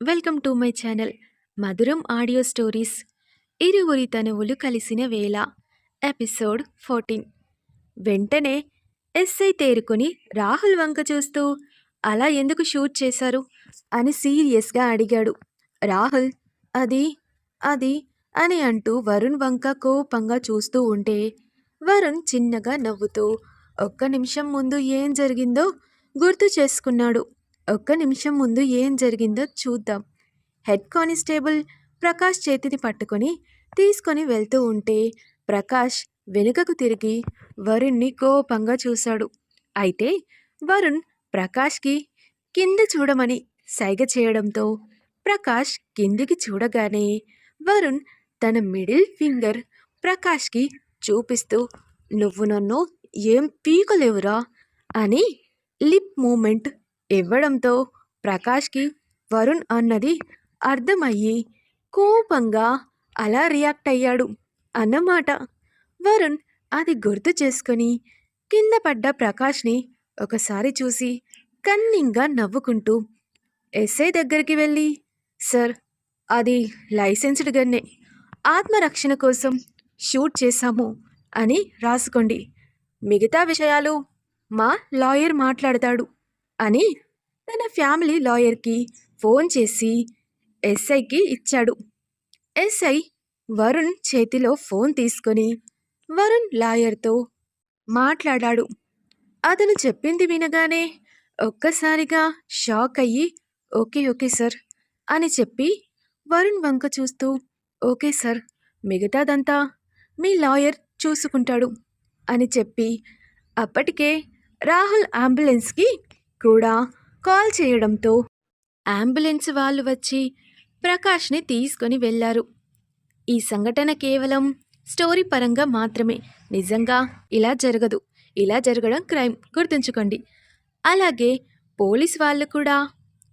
Welcome to my channel Madhuram audio stories. ఇరువురి తనువులు కలిసిన వేళ ఎపిసోడ్ ఫోర్టీన్. వెంటనే ఎస్ఐ తేరుకొని రాహుల్ వంక చూస్తూ అలా ఎందుకు షూట్ చేశారు? అని సీరియస్గా అడిగాడు. రాహుల్ అది అది అని అంటూ వరుణ్ వంక కోపంగా చూస్తూ ఉంటే వరుణ్ చిన్నగా నవ్వుతూ ఒక్క నిమిషం ముందు ఏం జరిగిందో గుర్తు చేసుకున్నాడు. ఒక్క నిమిషం ముందు ఏం జరిగిందో చూద్దాం. హెడ్ కానిస్టేబుల్ ప్రకాష్ చేతిని పట్టుకొని తీసుకొని వెళ్తూ ఉంటే ప్రకాష్ వెనుకకు తిరిగి వరుణ్ణి కోపంగా చూశాడు. అయితే వరుణ్ ప్రకాష్కి కింద చూడమని సైగ చేయడంతో ప్రకాష్ కిందికి చూడగానే వరుణ్ తన మిడిల్ ఫింగర్ ప్రకాష్కి చూపిస్తూ నువ్వు నన్ను ఏం పీకలేవురా అని లిప్ మూమెంట్ ఇవ్వడంతో ప్రకాష్కి వరుణ్ అన్నది అర్థమయ్యి కోపంగా అలా రియాక్ట్ అయ్యాడు అన్నమాట. వరుణ్ అది గుర్తు చేసుకొని కింద పడ్డ ప్రకాష్ని ఒకసారి చూసి కన్నింగా నవ్వుకుంటూ ఎస్ఐ దగ్గరికి వెళ్ళి సార్ అది లైసెన్స్డ్ గన్నే. ఆత్మరక్షణ కోసం షూట్ చేశాము అని రాసుకోండి. మిగతా విషయాలు మా లాయర్ మాట్లాడతాడు అని తన ఫ్యామిలీ లాయర్కి ఫోన్ చేసి ఎస్ఐకి ఇచ్చాడు. ఎస్ఐ వరుణ్ చేతిలో ఫోన్ తీసుకొని వరుణ్ లాయర్తో మాట్లాడాడు. అతను చెప్పింది వినగానే ఒక్కసారిగా షాక్ అయ్యి ఓకే ఓకే సార్ అని చెప్పి వరుణ్ వంక చూస్తూ ఓకే సార్ మిగతాదంతా మీ లాయర్ చూసుకుంటాడు అని చెప్పి అప్పటికే రాహుల్ అంబులెన్స్కి కూడా కాల్ చేయడంతో అంబులెన్స్ వాళ్ళు వచ్చి ప్రకాష్ని తీసుకొని వెళ్ళారు. ఈ సంఘటన కేవలం స్టోరీ పరంగా మాత్రమే. నిజంగా ఇలా జరగదు. ఇలా జరగడం క్రైమ్. గుర్తుంచుకోండి. అలాగే పోలీస్ వాళ్ళు కూడా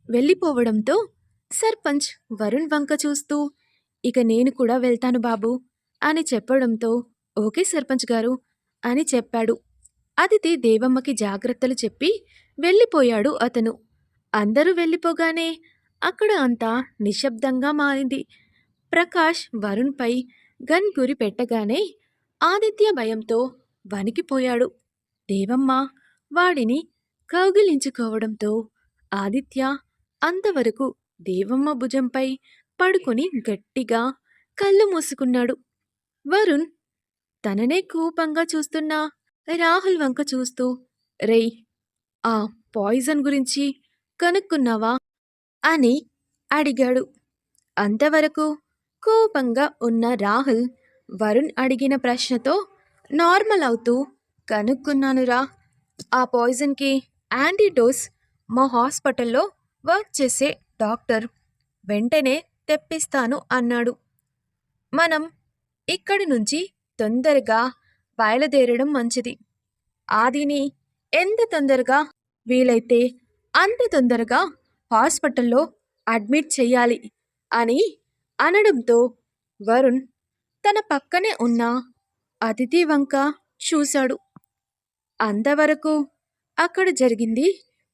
వెళ్ళిపోవడంతో సర్పంచ్ వరుణ్ వంక చూస్తూ ఇక నేను కూడా వెళ్తాను బాబు అని చెప్పడంతో ఓకే సర్పంచ్ గారు అని చెప్పాడు. అదితి దేవమ్మకి జాగ్రత్తలు చెప్పి వెళ్ళిపోయాడు అతను. అందరూ వెళ్ళిపోగానే అక్కడ అంతా నిశ్శబ్దంగా మారింది. ప్రకాష్ వరుణ్పై గన్ గురి పెట్టగానే ఆదిత్య భయంతో వణికిపోయాడు. దేవమ్మ వాడిని కౌగిలించుకోవడంతో ఆదిత్య అంతవరకు దేవమ్మ భుజంపై పడుకొని గట్టిగా కళ్ళు మూసుకున్నాడు. వరుణ్ తననే కోపంగా చూస్తున్న రాహుల్ వంక చూస్తూ రేయ్ ఆ పాయిజన్ గురించి కనుక్కున్నావా? అని అడిగాడు. అంతవరకు కోపంగా ఉన్న రాహుల్ వరుణ్ అడిగిన ప్రశ్నతో నార్మల్ అవుతూ కనుక్కున్నానురా ఆ పాయిజన్కి యాంటీడోస్ మా హాస్పిటల్లో వర్క్ చేసే డాక్టర్. వెంటనే తెప్పిస్తాను అన్నాడు. మనం ఇక్కడి నుంచి తొందరగా బయలుదేరడం మంచిది. ఆదిని ఎంత తొందరగా వీలైతే అంత తొందరగా హాస్పిటల్లో అడ్మిట్ చేయాలి అని అనడంతో వరుణ్ తన పక్కనే ఉన్న అతిథి వంక చూశాడు. అంతవరకు అక్కడ జరిగింది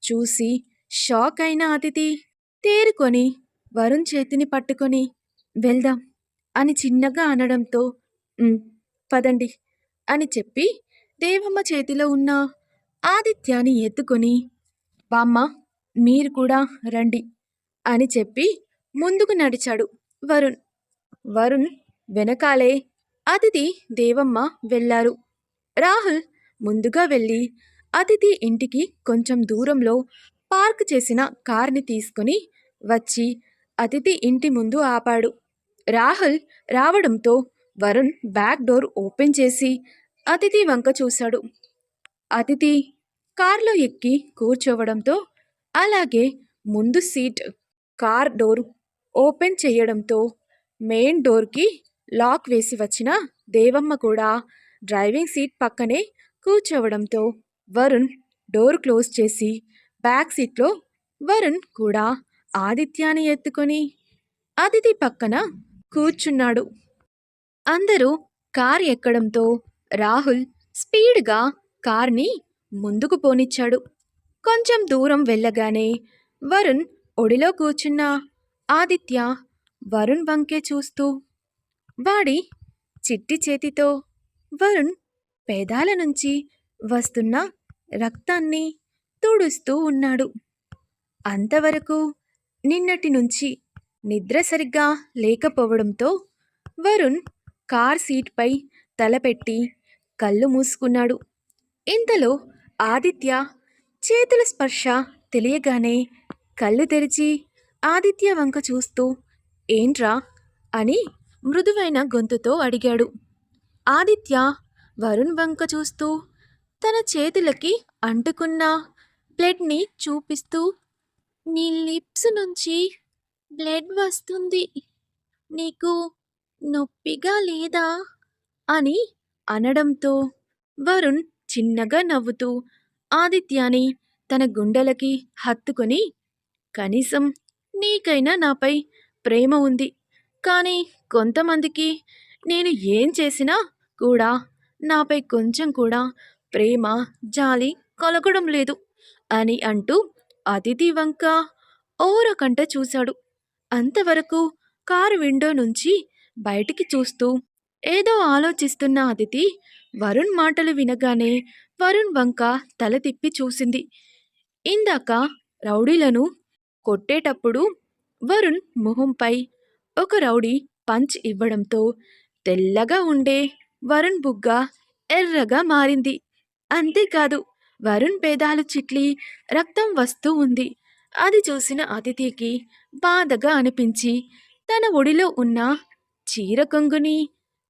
చూసి షాక్ అయిన అతిథి తేరుకొని వరుణ్ చేతిని పట్టుకొని వెళ్దాం అని చిన్నగా అనడంతో పదండి అని చెప్పి దేవమ్మ చేతిలో ఉన్న ఆదిత్యాన్ని ఎత్తుకొని బామ్మ మీరు కూడా రండి అని చెప్పి ముందుకు నడిచాడు వరుణ్. వరుణ్ వెనకాలే అతిథి దేవమ్మ వెళ్ళారు. రాహుల్ ముందుగా వెళ్ళి అతిథి ఇంటికి కొంచెం దూరంలో పార్క్ చేసిన కార్ని తీసుకొని వచ్చి అతిథి ఇంటి ముందు ఆపాడు. రాహుల్ రావడంతో వరుణ్ బ్యాక్ డోర్ ఓపెన్ చేసి అతిథి వంక చూశాడు. అతిథి కార్లో ఎక్కి కూర్చోవడంతో అలాగే ముందు సీట్ కార్ డోర్ ఓపెన్ చేయడంతో మెయిన్ డోర్కి లాక్ వేసి వచ్చిన దేవమ్మ కూడా డ్రైవింగ్ సీట్ పక్కనే కూర్చోవడంతో వరుణ్ డోర్ క్లోజ్ చేసి బ్యాక్ సీట్లో వరుణ్ కూడా ఆదిత్యాన్ని ఎత్తుకొని అతిథి పక్కన కూర్చున్నాడు. అందరూ కార్ ఎక్కడంతో రాహుల్ స్పీడ్గా కార్ని ముందుకు పోనిచ్చాడు. కొంచెం దూరం వెళ్ళగానే వరుణ్ ఒడిలో కూర్చున్న ఆదిత్య వరుణ్ వంకే చూస్తూ వాడి చిట్టి చేతితో వరుణ్ పేదాల నుంచి వస్తున్న రక్తాన్ని తుడుస్తూ ఉన్నాడు. అంతవరకు నిన్నటి నుంచి నిద్ర సరిగ్గా లేకపోవడంతో వరుణ్ కార్ సీట్పై తలపెట్టి కళ్ళు మూసుకున్నాడు. ఇంతలో ఆదిత్య చేతుల స్పర్శ తెలియగానే కళ్ళు తెరిచి ఆదిత్య వంక చూస్తూ ఏంట్రా? అని మృదువైన గొంతుతో అడిగాడు. ఆదిత్య వరుణ్ వంక చూస్తూ తన చేతులకి అంటుకున్న బ్లడ్ని చూపిస్తూ నీ లిప్స్ నుంచి బ్లడ్ వస్తుంది. నీకు నొప్పిగా లేదా? అని అనడంతో వరుణ్ చిన్నగా నవ్వుతూ ఆదిత్యాని తన గుండెలకి హత్తుకొని కనీసం నీకైనా నాపై ప్రేమ ఉంది. కానీ కొంతమందికి నేను ఏం చేసినా కూడా నాపై కొంచెం కూడా ప్రేమ జాలి కలగడం లేదు అని అంటూ అతిథి వంక ఓరకంట చూశాడు. అంతవరకు కారు విండో నుంచి బయటికి చూస్తూ ఏదో ఆలోచిస్తున్న అతిథి. వరుణ్ మాటలు వినగానే వరుణ్ వంక తల తిప్పి చూసింది. ఇందాక రౌడీలను కొట్టేటప్పుడు వరుణ్ మొహంపై ఒక రౌడీ పంచ్ ఇవ్వడంతో తెల్లగా ఉండే వరుణ్ బుగ్గ ఎర్రగా మారింది. అంతేకాదు వరుణ్ పేదాలు చిట్లి రక్తం వస్తూ ఉంది. అది చూసిన అతిథికి బాధగా అనిపించి తన ఒడిలో ఉన్న చీర కొంగుని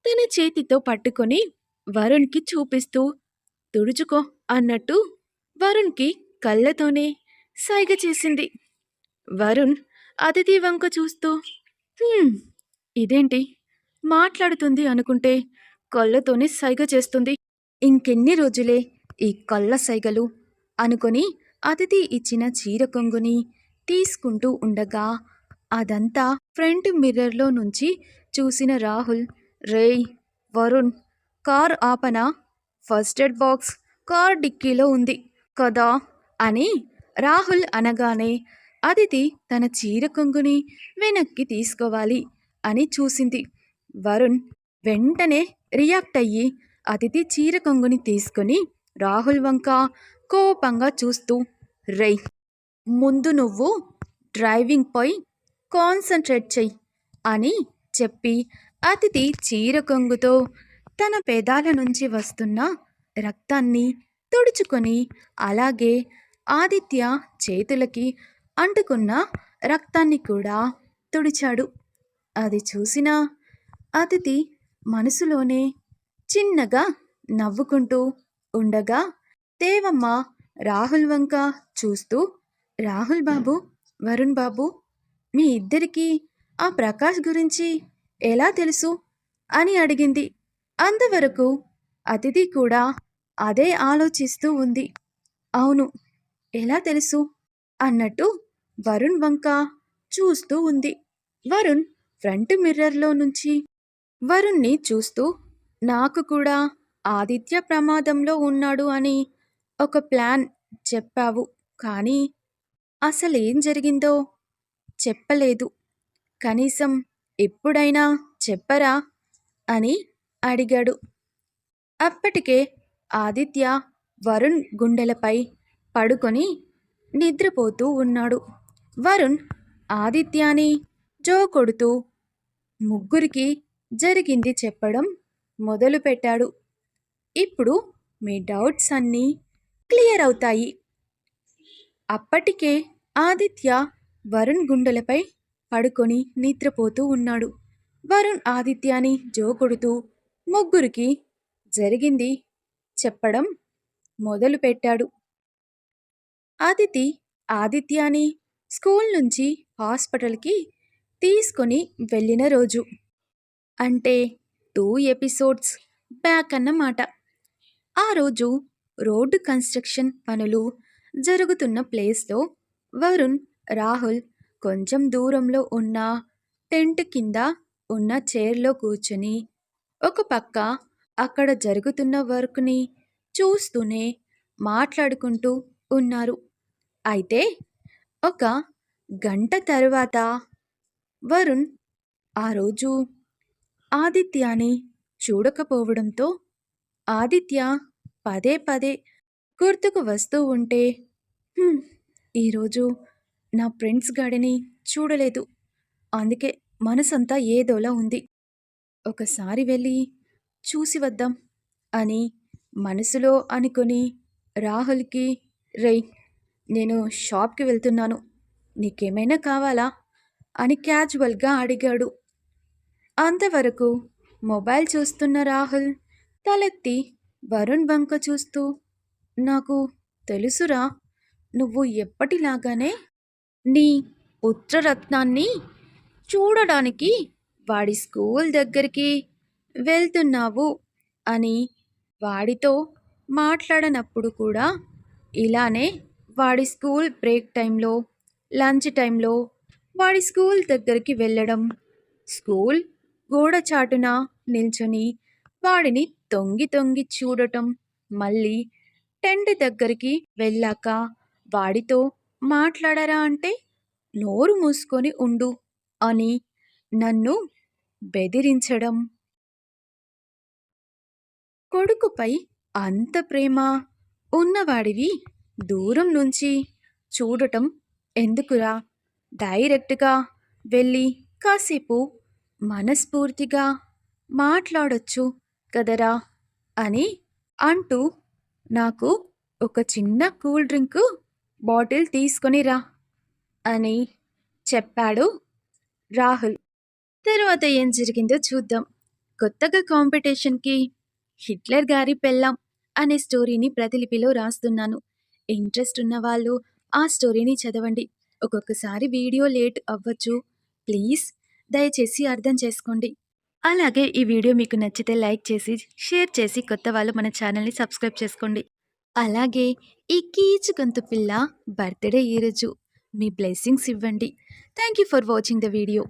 తన చేతితో పట్టుకొని వరుణ్కి చూపిస్తూ తుడుచుకో అన్నట్టు వరుణ్కి కళ్ళతోనే సైగ చేసింది. వరుణ్ అతిథి వంక చూస్తూ ఇదేంటి? మాట్లాడుతుంది అనుకుంటే కళ్ళతోనే సైగ చేస్తుంది. ఇంకెన్ని రోజులే ఈ కళ్ళ సైగలు అనుకొని అతిథి ఇచ్చిన చీర కొంగుని తీసుకుంటూ ఉండగా అదంతా ఫ్రంట్ మిర్రర్లో నుంచి చూసిన రాహుల్ రేయ్ వరుణ్ కార్ ఆపన? ఫస్ట్ ఎయిడ్ బాక్స్ కార్ డిక్కీలో ఉంది. కదా? అని రాహుల్ అనగానే అదితి తన చీర కొంగుని వెనక్కి తీసుకోవాలి అని చూసింది. వరుణ్ వెంటనే రియాక్ట్ అయ్యి అతిథి చీర కొంగుని తీసుకొని రాహుల్ వంక కోపంగా చూస్తూ రై ముందు నువ్వు డ్రైవింగ్పై కాన్సన్ట్రేట్ చెయ్యి అని చెప్పి అతిథి చీర కొంగుతో తన పెదాల నుంచి వస్తున్న రక్తాన్ని తుడుచుకొని అలాగే ఆదిత్య చేతులకి అంటుకున్న రక్తాన్ని కూడా తుడిచాడు. అది చూసిన అతిథి మనసులోనే చిన్నగా నవ్వుకుంటూ ఉండగా దేవమ్మ రాహుల్ వంక చూస్తూ రాహుల్ బాబు వరుణ్ బాబు మీ ఇద్దరికీ ఆ ప్రకాష్ గురించి ఎలా తెలుసు? అని అడిగింది. అంతవరకు అతిథి కూడా అదే ఆలోచిస్తూ ఉంది. అవును ఎలా తెలుసు? అన్నట్టు వరుణ్ వంక చూస్తూ ఉంది. వరుణ్ ఫ్రంట్ మిర్రర్లో నుంచి వరుణ్ణి చూస్తూ నాకు కూడా ఆదిత్య ప్రమాదంలో ఉన్నాడు అని ఒక ప్లాన్ చెప్పావు కానీ అసలేం జరిగిందో చెప్పలేదు. కనీసం ఎప్పుడైనా చెప్పరా? అని అడిగాడు. అప్పటికే ఆదిత్య వరుణ్ గుండెలపై పడుకొని నిద్రపోతూ ఉన్నాడు. వరుణ్ ఆదిత్యాని జో కొడుతూ ముగ్గురికి జరిగింది చెప్పడం మొదలుపెట్టాడు. ఇప్పుడు మీ డౌట్స్ అన్నీ క్లియర్ అవుతాయి. అప్పటికే ఆదిత్య వరుణ్ గుండెలపై పడుకొని నిద్రపోతూ ఉన్నాడు. వరుణ్ ఆదిత్యాని జోకొడుతూ ముగ్గురికి జరిగింది చెప్పడం మొదలుపెట్టాడు అదితి ఆదిత్యాని స్కూల్ నుంచి హాస్పిటల్కి తీసుకొని వెళ్ళిన రోజు. అంటే టూ ఎపిసోడ్స్ బ్యాక్ అన్నమాట. ఆ రోజు రోడ్డు కన్స్ట్రక్షన్ పనులు జరుగుతున్న ప్లేస్లో వరుణ్ రాహుల్ కొంచెం దూరంలో ఉన్న టెంట్ కింద ఉన్న చైర్లో కూర్చుని ఒక పక్క అక్కడ జరుగుతున్న వర్క్ని చూస్తూనే మాట్లాడుకుంటూ ఉన్నారు. అయితే ఒక గంట తర్వాత వరుణ్ ఆ రోజు ఆదిత్యాని చూడకపోవడంతో ఆదిత్య పదే పదే గుర్తుకు వస్తూ ఉంటే ఈరోజు నా ఫ్రెండ్స్ గాడిని చూడలేదు. అందుకే మనసంతా ఏదోలా ఉంది. ఒకసారి వెళ్ళి చూసి వద్దాం అని మనసులో అనుకుని రాహుల్కి రై నేను షాప్కి వెళ్తున్నాను. నీకేమైనా కావాలా? అని క్యాజువల్గా అడిగాడు. అంతవరకు మొబైల్ చూస్తున్న రాహుల్ తలెత్తి వరుణ్ బంక చూస్తూ నాకు తెలుసురా నువ్వు ఎప్పటిలాగానే నీ ఉత్తరరత్నాన్ని చూడడానికి వాడి స్కూల్ దగ్గరికి వెళ్తున్నావు అని వాడితో మాట్లాడనప్పుడు కూడా ఇలానే వాడి స్కూల్ బ్రేక్ టైంలో లంచ్ టైంలో వాడి స్కూల్ దగ్గరికి వెళ్ళడం స్కూల్ గోడ చాటున నిల్చొని వాడిని తొంగి తొంగి చూడటం మళ్ళీ టెంట్ దగ్గరికి వెళ్ళాక వాడితో మాట్లాడరా అంటే నోరు మూసుకొని ఉండు అని నన్ను బెదిరించడం. కొడుకుపై అంత ప్రేమ ఉన్నవాడివి దూరం నుంచి చూడటం ఎందుకురా? డైరెక్ట్గా వెళ్ళి కాసేపు మనస్ఫూర్తిగా మాట్లాడొచ్చు కదరా అని అంటూ నాకు ఒక చిన్న కూల్ డ్రింకు బాటిల్ తీసుకొని రా అని చెప్పాడు రాహుల్. తరువాత ఏం జరిగిందో చూద్దాం. కొత్తగా కాంపిటీషన్కి హిట్లర్ గారి పెళ్ళాం అనే స్టోరీని ప్రతిలిపిలో రాస్తున్నాను. ఇంట్రెస్ట్ ఉన్న వాళ్ళు ఆ స్టోరీని చదవండి. ఒక్కొక్కసారి వీడియో లేట్ అవ్వచ్చు. ప్లీజ్ దయచేసి అర్థం చేసుకోండి. అలాగే ఈ వీడియో మీకు నచ్చితే లైక్ చేసి షేర్ చేసి కొత్త వాళ్ళు మన ఛానల్ని సబ్స్క్రైబ్ చేసుకోండి. అలాగే ఈ కీచు గొంతు పిల్ల బర్త్డే ఈరోజు. మీ బ్లెస్సింగ్స్ ఇవ్వండి. Thank you for watching the video.